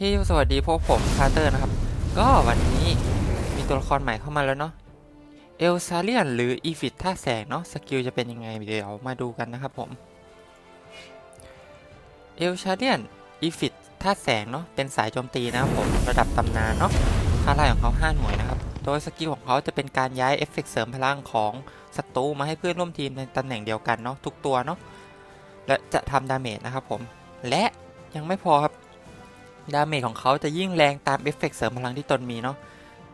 เฮ้ยสวัสดีพวกผมคาร์เตอร์นะครับ ก็วันนี้มีตัวละครใหม่เข้ามาแล้วเนาะเอลซาเลียนหรืออีฟิตท่าแสงเนาะสกิลจะเป็นยังไงเดี๋ยวมาดูกันนะครับผมเอลชาเลียนอีฟิตท่าแสงเนาะเป็นสายโจมตีนะครับผมระดับตำนานเนาะค่าไล่ของเขา5หน่วยนะครับโดยสกิลของเขาจะเป็นการย้ายเอฟเฟกต์เสริมพลังของศัตรูมาให้เพื่อนร่วมทีมในตำแหน่งเดียวกันเนาะทุกตัวเนาะและจะทำดาเมจนะครับผมและยังไม่พอครับ ดาเมจของเขาจะยิ่งแรงตามเอฟเฟกต์เสริมพลังที่ตนมีเนาะ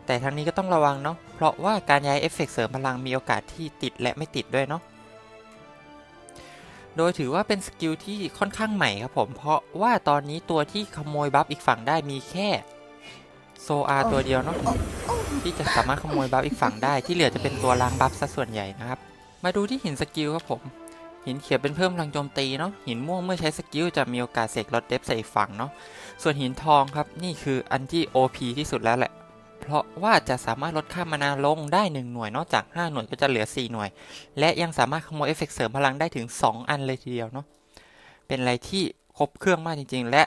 แต่ทั้งนี้ก็ต้องระวังเนาะเพราะว่าการย้ายเอฟเฟกต์เสริมพลังมีโอกาสที่ติดและไม่ติดด้วยเนาะโดยถือว่าเป็นสกิลที่ค่อนข้างใหม่ครับผม เพราะว่าตอนนี้ตัวที่ขโมยบัฟอีกฝั่งได้มีแค่โซอาตัวเดียวเนาะที่จะสามารถขโมยบัฟอีกฝั่งได้ที่เหลือจะเป็นตัวล้างบัฟซะส่วนใหญ่นะครับ มาดูที่หินสกิลครับผม หินเขียวเป็นเพิ่มพลังโจมตีเนาะหินม่วงเมื่อใช้สกิลจะมีโอกาสเสกลดเดฟใส่ฝั่งเนาะส่วนหินทองครับนี่คืออันที่ OP ที่สุดแล้วแหละ เพราะว่าจะสามารถลดค่ามานาลงได้ 1 หน่วยนอกจาก 5 หน่วยก็จะเหลือ 4 หน่วย และยังสามารถขโมยเอฟเฟกต์เสริมพลังได้ถึง 2 อันเลยทีเดียวเนาะเป็นอะไรที่ครบเครื่องมากจริง ๆ และ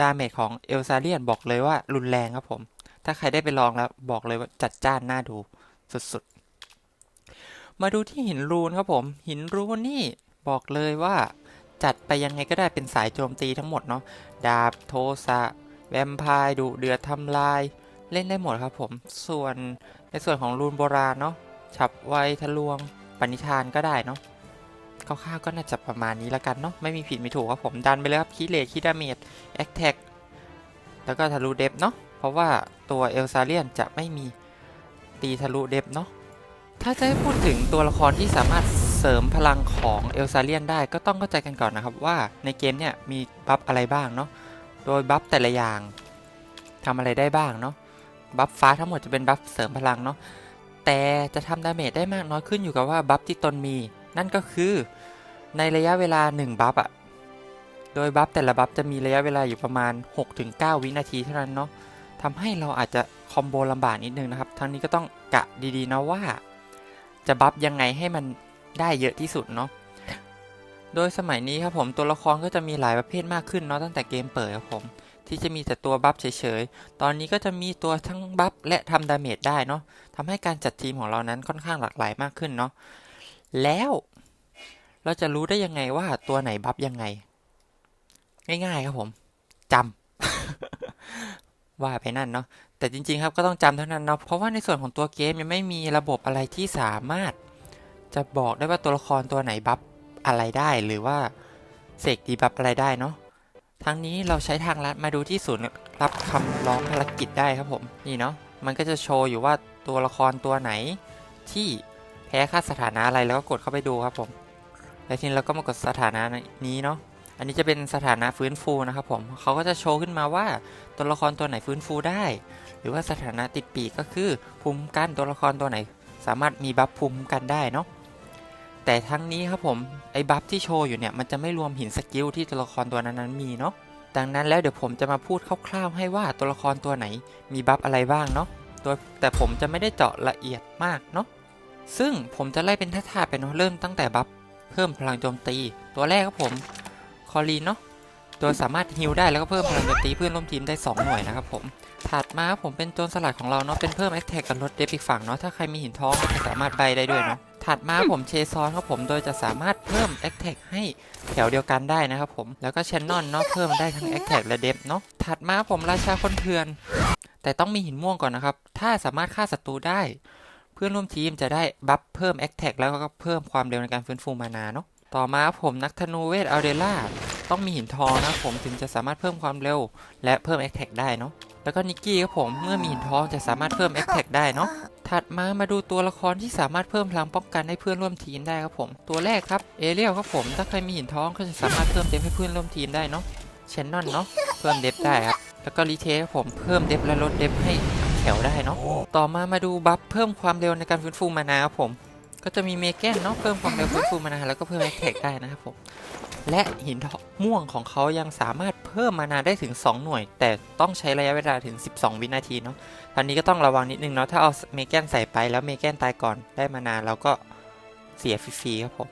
ดาเมจของเอลซาเลียนบอกเลยว่ารุนแรงครับผม ถ้าใครได้ไปลองแล้วบอกเลยว่าจัดจ้านน่าดูสุดๆ มาดูที่หินรูนครับผม หินรูนนี่บอกเลยว่า จัดไปยังไงก็ได้เป็นสายโจมตีทั้งหมดเนาะดาบโทสะแวมไพร์ดุเดือดทำลาย เล่นได้หมดครับผม ส่วนในส่วนของรูนโบราณเนาะฉับไวทะลวงปณิธานก็ได้เนาะคร่าวๆก็น่าจะประมาณนี้ละกันเนาะไม่มีผิดไม่ถูกครับผมดันไปเลยครับคีเลคีดาเมจแอคแท็กแล้วก็ทะลุเดฟเนาะเพราะว่าตัวเอลซาเลียนจะไม่มีตีทะลุเดฟเนาะ ถ้าจะให้พูดถึงตัวละครที่สามารถเสริมพลังของเอลซาเลียนได้ก็ต้องเข้าใจกันก่อนนะครับว่าในเกมเนี่ยมีบัฟอะไรบ้างเนาะ โดยบัฟแต่ละอย่างทำอะไรได้บ้างเนาะ บัฟฟ้าทั้งหมดจะเป็นบัฟเสริมพลังเนาะ แต่จะทำดาเมจได้มากน้อยขึ้นอยู่กับว่าบัฟที่ตนมี นั่นก็คือในระยะเวลา 1 บัฟอะโดยบัฟแต่ละบัฟจะมีระยะเวลาอยู่ประมาณ 6-9 วินาทีเท่านั้นเนาะทำให้เราอาจจะคอมโบลำบากนิดนึงนะครับ ทั้งนี้ก็ต้องกะดีๆนะว่า จะบัฟยังไงให้มันได้เยอะที่สุดเนาะโดยสมัยนี้ครับผมตัวละครก็จะมีหลายประเภทมากขึ้นเนาะตั้งแต่เกมเปิดครับผม ที่จะมีแต่ตัวบัฟเฉยๆ ตอนนี้ก็จะมีตัวทั้งบัฟและทำดาเมจได้เนาะทำให้การจัดทีมของเรานั้นค่อนข้างหลากหลายมากขึ้นเนาะแล้วเราจะรู้ได้ยังไงว่าตัวไหนบัฟยังไง ง่ายๆครับผมจำว่าไปนั่นเนาะ แต่จริงๆครับก็ต้องจำเท่านั้นเนาะเพราะว่าในส่วนของตัวเกมยังไม่มีระบบอะไรที่สามารถ จะบอกได้ว่าตัวละครตัวไหนบัฟอะไรได้หรือว่าเสกดีบัฟอะไรได้เนาะทั้งนี้เราใช้ทางลัดมาดูที่ศูนย์รับคำร้องภารกิจได้ครับผมนี่เนาะมันก็จะโชว์อยู่ว่าตัวละครตัวไหนที่แพ้ค่าสถานะอะไรแล้วก็กดเข้าไปดูครับผมแล้วทีนี้เราก็มากดสถานะนี้เนาะ อันนี้จะเป็นสถานะฟื้นฟูนะครับผมเขาก็จะโชว์ขึ้นมาว่าตัวละครตัวไหนฟื้นฟูได้ หรือว่าสถานะติดปีกก็คือภูมิกันตัวละครตัวไหน สามารถมีบัฟภูมิกันได้เนาะแต่ทั้งนี้ครับผมไอ้บัฟที่โชว์อยู่เนี่ยมันจะไม่รวมหินสกิลที่ตัวละครตัวนั้นๆมีเนาะดังนั้นแล้วเดี๋ยวผมจะมาพูดคร่าวๆให้ว่าตัวละครตัวไหนมีบัฟอะไรบ้างเนาะโดยแต่ผมจะไม่ได้เจาะละเอียดมากเนาะซึ่งผมจะไล่เป็นท่าๆไปเนาะเริ่มตั้งแต่บัฟเพิ่มพลังโจมตี ตัวแรกครับผม อรีนเนาะตัวสามารถฮิลได้แล้วก็เพิ่มพลังโจมตีเพื่อนร่วมทีมได้ 2 หน่วยนะครับผมถัดมาผมเป็นโจรสลัดของเราเนาะเป็นเพิ่มแอคแท็กกับลดเดฟอีกฝั่งเนาะถ้าใครมีหินทองก็สามารถใบได้ด้วยเนาะถัดมาผมเชซอนครับผมโดยจะสามารถเพิ่ม a อ t แทกให้แถวเดียวกันได้นะครับผมแล้วก็ c h น n นเนาะเพิ่มได้ทั้ง a อ t แทกและเดฟเนาะถัดมาผมราชาคนเถื่อน แต่ต้องมีหินม่วงก่อนนะครับถ้าสามารถฆ่าศัตรูได้ เพื่อนร่วมทีมจะได้บัฟเพิ่ม a อ t แทกแล้วก็เพิ่มความเร็วในการฟื้นฟูมานาเนาะ ต่อมาผมนักธนูเวทอัลเดล่าต้องมีหินทองนะผมถึงจะสามารถเพิ่มความเร็ว และเพิ่ม a อ t แท็กได้เนาะแล้วก็นิกกี้ครับผมเมื่อมีหินทองจะสามารถเพิ่ม a อ t แท็กได้เนาะถัดมามาดูตัวละครที่สามารถเพิ่มพลังป้องกันให้เพื่อนร่วมทีมได้ครับผม ตัวแรกครับเอเรียลครับผมถ้าใครมีหินทองก็จะสามารถเพิ่มเดฟให้เพื่อนร่วมทีมได้เนาะเชนนอนเนาะเพิ่มเดฟได้ครับแล้วก็รีเทครับผมเพิ่มเดฟและลดเดฟให้ทั้งแถวได้เนาะต่อมามาดูบัฟเพิ่มความเร็วในการฟื้นฟูมานาครับผม ก็จะมีเมแกนเนาะเพิ่มความเร็วฟื้นฟูมานาแล้วก็เพิ่มแอคแท็กได้นะครับผมและหินม่วงของเขายังสามารถเพิ่มมานาได้ถึง 2 หน่วย แต่ต้องใช้ระยะเวลาถึง 12 วินาทีเนาะตอนนี้ก็ต้องระวังนิดนึงเนาะถ้าเอาเมแกนใส่ไปแล้วเมแกนตายก่อนได้มานาเราก็เสียฟรีๆครับผม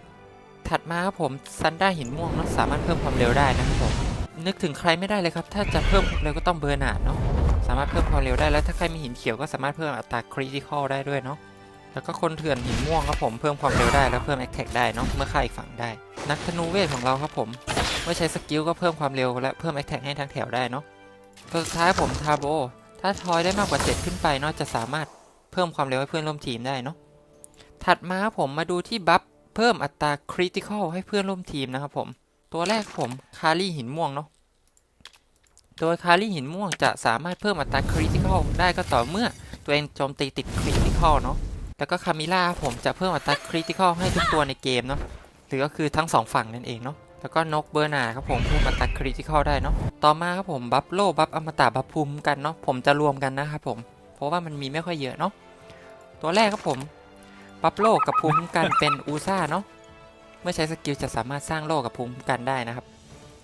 ถัดมาครับผมซันด้าหินม่วงเนาะสามารถเพิ่มความเร็วได้นะครับผมนึกถึงใครไม่ได้เลยครับ ถ้าจะเพิ่มความเร็วก็ต้องเบอร์นาดเนาะสามารถเพิ่มความเร็วได้แล้วถ้าใครมีหินเขียวก็สามารถเพิ่มอัตราคริติคอลได้ด้วยเนาะ แล้วก็คนเถื่อนหินม่วงครับผมเพิ่มความเร็วได้แล้วเพิ่มแอคแท็กได้เนาะเมื่อฆ่าอีกฝั่งได้ นักธนูเวทของเราครับผมเมื่อใช้สกิลก็เพิ่มความเร็วและเพิ่มแอคแท็กให้ทั้งแถวได้เนาะตัวสุดท้ายผมทาโบถ้าทอยได้มากกว่า 7 ขึ้นไปเนาะจะสามารถเพิ่มความเร็วให้เพื่อนร่วมทีมได้เนาะถัดมาผมมาดูที่บัฟเพิ่มอัตราคริติคอลให้เพื่อนร่วมทีมนะครับผมตัวแรกผมคารี่หินม่วงเนาะโดยคารี่หินม่วงจะสามารถเพิ่มอัตราคริติคอลได้ก็ต่อเมื่อตัวเองโจมตีติดคริติคอลเนาะ แล้วก็คามิล่าผมจะเพิ่มอัตราคริติคอลให้ทุกตัวในเกมเนาะหรือก็คือทั้งสองฝั่งนั่นเองเนาะแล้วก็นกเบอร์นาครับผมเพิ่มอัตราคริติคอลได้เนาะต่อมาครับผมบัฟโลบัฟอมตะบัฟภูมิกันเนาะผมจะรวมกันนะครับผม เพราะว่ามันมีไม่ค่อยเยอะเนาะตัวแรกครับผมบัฟโลกับภูมิกันเป็นอูซ่าเนาะเมื่อใช้สกิลจะสามารถสร้างโลกับภูมิกันได้นะครับ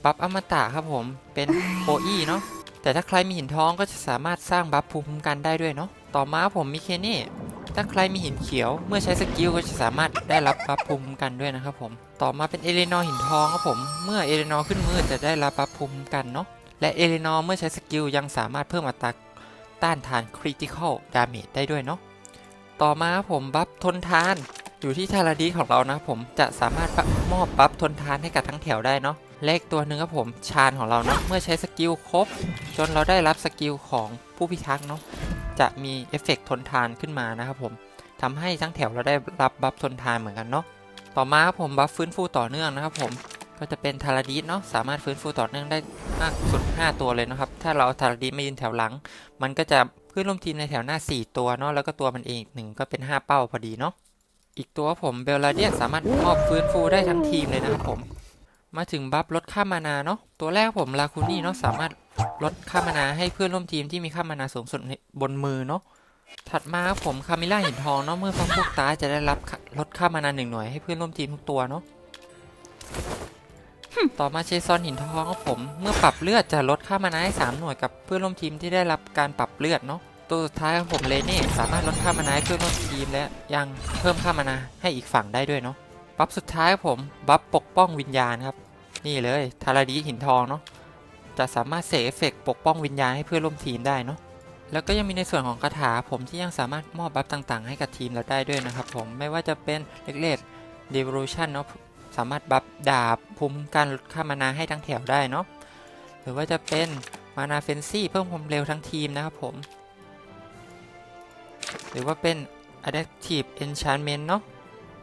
บัฟอมตะครับผมเป็นโคอี้เนาะแต่ถ้าใครมีหินทองก็จะสามารถสร้างบัฟภูมิคุ้มกันได้ด้วยเนาะ ต่อมาผมมีเคเน่ ถ้าใครมีหินเขียวเมื่อใช้สกิลก็จะสามารถได้รับบัฟภูมิคุ้มกันด้วยนะครับผม ต่อมาเป็นเอเลนอร์หินทองครับผม เมื่อเอเลนอร์ขึ้นมือจะได้รับบัฟภูมิคุ้มกันเนาะ และเอเลนอร์เมื่อใช้สกิลยังสามารถเพิ่มอัตราต้านทานคริติคอลดาเมจได้ด้วยเนาะ ต่อมาครับผมบัฟทนทานอยู่ที่ทาราดีของเรานะครับผมจะสามารถมอบบัฟทนทานให้กับทั้งแถวได้เนาะเลขตัวหนึ่งครับผมชาญของเราเนาะเมื่อใช้สกิลครบ จนเราได้รับสกิลของผู้พิทักษ์เนาะ จะมีเอฟเฟกต์ทนทานขึ้นมานะครับผมทำให้ทั้งแถวเราได้รับบัฟทนทานเหมือนกันเนาะต่อมาครับผมบัฟฟื้นฟูต่อเนื่องนะครับผมก็จะเป็นทาราดีเนาะสามารถฟื้นฟูต่อเนื่องได้มากสุด 5 ตัวเลยนะครับถ้าเราเอาทาราดีมายืนแถวหลัง มันก็จะเพื่อนร่วมทีมในแถวหน้า 4 ตัวเนาะแล้วก็ตัวมันเองอีกหนึ่งก็เป็น 5 เป้าพอดีเนาะอีกตัวผมเบลลาเดียสามารถมอบฟื้นฟูได้ทั้งทีมเลยนะครับผม มาถึงบัฟลดค่ามานาเนาะตัวแรกผมลาคูนี่เนาะสามารถลดค่ามานาให้เพื่อนร่วมทีมที่มีค่ามานาสูงสุดในบนมือเนาะถัดมาผมคามิล่าหินทองเนาะเมื่อพักพวกตาจะได้รับลดค่ามานาหนึ่งหน่วยให้เพื่อนร่วมทีมทุกตัวเนาะต่อมาเชซอนหินทองครับผมเมื่อปรับเลือดจะลดค่ามานาให้สามหน่วยกับเพื่อนร่วมทีมที่ได้รับการปรับเลือดเนาะตัวสุดท้ายครับผมเลเน่สามารถลดค่ามานาให้เพื่อนร่วมทีมและยังเพิ่มค่ามานาให้อีกฝั่งได้ด้วยเนาะ บัฟสุดท้ายผมบัฟปกป้องวิญญาณครับ นี่เลยทาราดีหินทองเนาะจะสามารถเสกเอฟเฟกต์ปกป้องวิญญาณให้เพื่อนร่วมทีมได้เนาะแล้วก็ยังมีในส่วนของคาถาผมที่ยังสามารถมอบบัฟต่างๆ ให้กับทีมเราได้ด้วยนะครับผมไม่ว่าจะเป็นเล็กเลดเดว o ชันเนาะสามารถบัฟดาบภูมิคุ้มกันลดค่ามานาให้ทั้งแถวได้เนาะหรือว่าจะเป็นมานาเฟนซี่เพิ่มความเร็วทั้งทีมนะครับผม หรือว่าเป็น Adaptive Enchantment เนาะ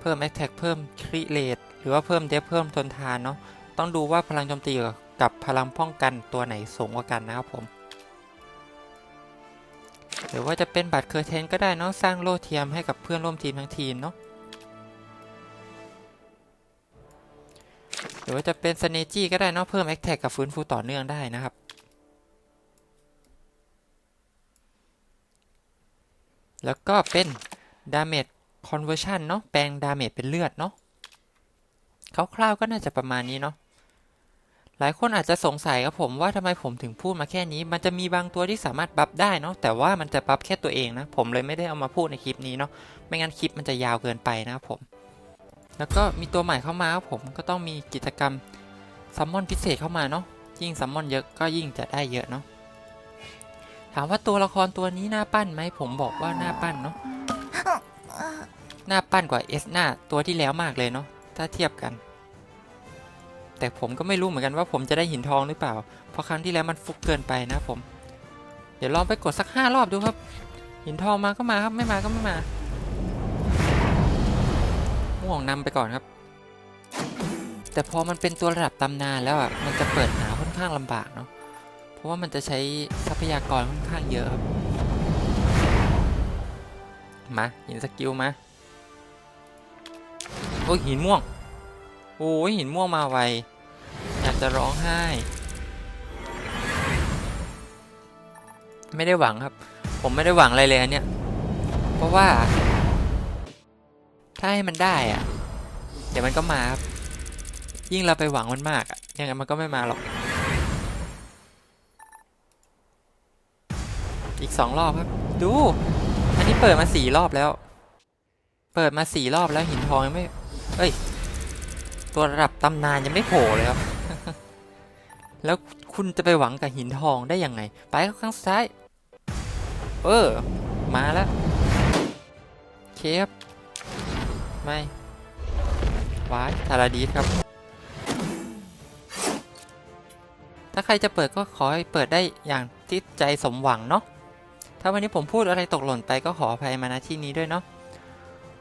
เพิ่ม Attack เพิ่ม Crit Rate หรือว่าเพิ่มเดฟเพิ่มทนทานเนาะต้องดูว่าพลังโจมตีกับพลังป้องกันตัวไหนสูงกว่ากันนะครับผมหรือว่าจะเป็นบัตรเคอร์เทนก็ได้เนาะสร้างโล่เทียมให้กับเพื่อนร่วมทีมทั้งทีมเนาะหรือว่าจะเป็นสเนจี้ก็ได้เนาะเพิ่มแอคแท็กกับฟื้นฟูต่อเนื่องได้นะครับแล้วก็เป็น Damage Conversion เนาะแปลง Damage เป็นเลือดเนาะคร่าวๆก็น่าจะประมาณนี้เนาะหลายคนอาจจะสงสัยครับผมว่าทำไมผมถึงพูดมาแค่นี้ มันจะมีบางตัวที่สามารถบัฟได้เนาะแต่ว่ามันจะบัฟแค่ตัวเองนะ ผมเลยไม่ได้เอามาพูดในคลิปนี้เนาะไม่งั้นคลิปมันจะยาวเกินไปนะครับผม แล้วก็มีตัวใหม่เข้ามาครับผมก็ต้องมีกิจกรรมซัมมอนพิเศษเข้ามาเนาะยิ่งซัมมอนเยอะก็ยิ่งจะได้เยอะเนาะถามว่าตัวละครตัวนี้น่าปั้นไหมผมบอกว่าน่าปั้นเนาะ หน่าปั้นกว่าเอสหน้าตัวที่แล้วมากเลยเนาะถ้าเทียบกัน แต่ผมก็ไม่รู้เหมือนกันว่าผมจะได้หินทองหรือเปล่า เพราะครั้งที่แล้วมันฟุกเกินไปนะผม เดี๋ยวลองไปกดสักห้ารอบดูครับ หินทองมาก็มาครับไม่มาก็ไม่มา ม่วงนำไปก่อนครับ แต่พอมันเป็นตัวระดับตำนานแล้วอะมันจะเปิดหาค่อนข้างลำบากเนาะเพราะว่ามันจะใช้ทรัพยากรค่อนข้างเยอะครับมาหินสกิลมา โอ้ยหินม่วง โอ้ยหินม่วงมาไว อยากจะร้องไห้ ไม่ได้หวังครับ ผมไม่ได้หวังอะไรเลยอันเนี้ย เพราะว่า ถ้าให้มันได้อะเดี๋ยวมันก็มาครับ ยิ่งเราไปหวังมันมากอะยังไงมันก็ไม่มาหรอก อีกสองรอบครับ ดู อันนี้เปิดมาสี่รอบแล้วเปิดมาสี่รอบแล้วหินทองยังไม่ เอ้ย ตัวระดับตำนานยังไม่โผล่เลยครับ แล้วคุณจะไปหวังกับหินทองได้ยังไง ไปข้างซ้าย เออ มาแล้วเคฟไม่วายทาราดีสครับ ถ้าใครจะเปิดก็ขอให้เปิดได้อย่างที่ใจสมหวังเนาะ ถ้าวันนี้ผมพูดอะไรตกหล่นไปก็ขออภัยมาณที่นี้ด้วยเนาะ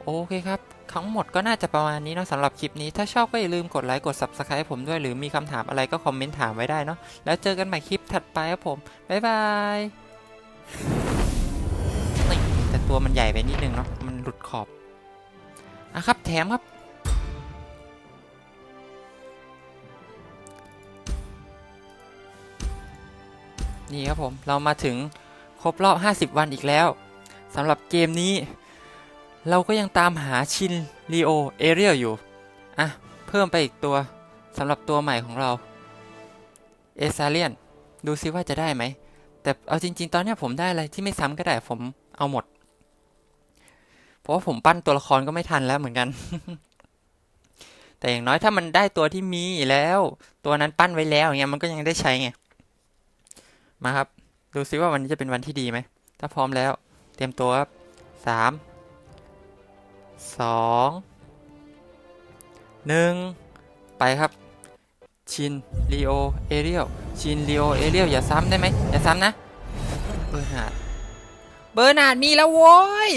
โอเคครับ ทั้งหมดก็น่าจะประมาณนี้เนาะสำหรับคลิปนี้ถ้าชอบก็อย่าลืมกดไลค์กด Subscribe ผมด้วยหรือมีคำถามอะไรก็คอมเมนต์ถามไว้ได้เนาะแล้วเจอกันใหม่คลิปถัดไปครับผม บ๊ายบายนี่แต่ตัวมันใหญ่ไปนิดนึงเนาะมันหลุดขอบอะครับแถมครับนี่ครับผมเรามาถึงครบรอบ 50 วันอีกแล้วสำหรับเกมนี้ เราก็ยังตามหาชินลีโอเอเรียลอยู่ อะ เพิ่มไปอีกตัวสำหรับตัวใหม่ของเรา เอซาเลียน ดูซิว่าจะได้ไหม แต่เอาจริง ๆ ตอนเนี้ยผมได้อะไรที่ไม่ซ้ำก็ได้ผมเอาหมด เพราะว่าผมปั้นตัวละครก็ไม่ทันแล้วเหมือนกัน แต่อย่างน้อยถ้ามันได้ตัวที่มีแล้ว ตัวนั้นปั้นไว้แล้วอย่างเงี้ยมันก็ยังได้ใช้ไง มาครับ ดูซิว่าวันนี้จะเป็นวันที่ดีไหม ถ้าพร้อมแล้ว เตรียมตัวครับสาม สองหนึ่งไปครับ ชินลีโอ เอเรียล ชินลีโอ เอเรียล อย่าซ้ำได้ไหม อย่าซ้ำนะ เบอร์นาด เบอร์นาดมีแล้วโว้ย